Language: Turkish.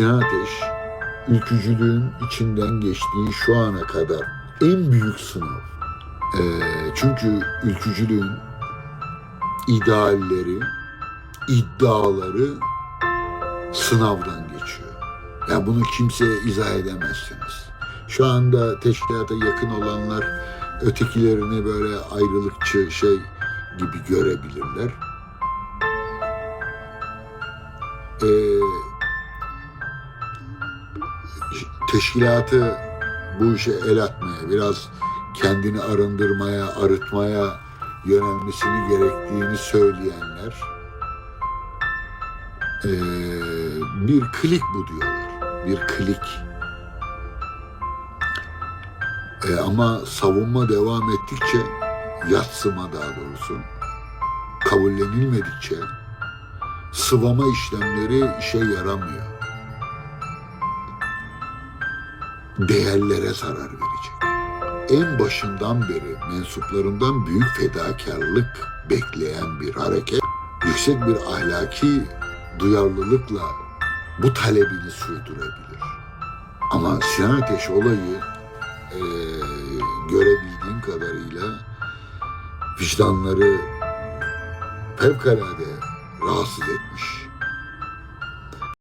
Sinan Ateş, ülkücülüğün içinden geçtiği şu ana kadar en büyük sınav. Ee, çünkü ülkücülüğün idealleri, iddiaları sınavdan geçiyor. Ya bunu kimseye izah edemezsiniz. Şu anda teşkilata yakın olanlar ötekilerini böyle ayrılıkçı şey gibi görebilirler. Ee, teşkilatı bu işe el atmaya, biraz kendini arındırmaya, arıtmaya yönelmesini gerektiğini söyleyenler ee, bir klik bu diyorlar. Bir klik. Ee, ama savunma devam ettikçe, yatsıma daha doğrusu, kabullenilmedikçe sıvama işlemleri işe yaramıyor. Değerlere zarar verecek. En başından beri mensuplarından büyük fedakarlık bekleyen bir hareket, yüksek bir ahlaki duyarlılıkla bu talebini sürdürebilir. Ama Sinan Ateş olayı eee, görebildiğim kadarıyla vicdanları fevkalade rahatsız etmiş.